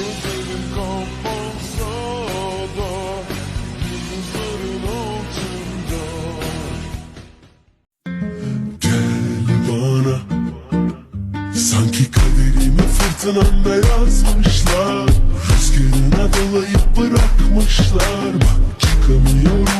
Gözlerim kapansa Sanki kaderime fırtınamda yazmışlar. Rüzgarına dolayıp bırakmışlar. Bak çıkamıyorum.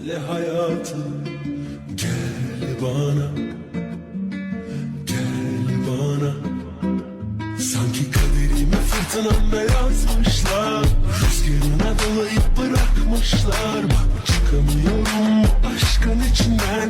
Senle hayatım Gel bana. Gel bana. Sanki kaderimi fırtınamda yazmışlar. Rüzgarına dolayıp bırakmışlar. Bak çıkamıyorum bu aşkın içinden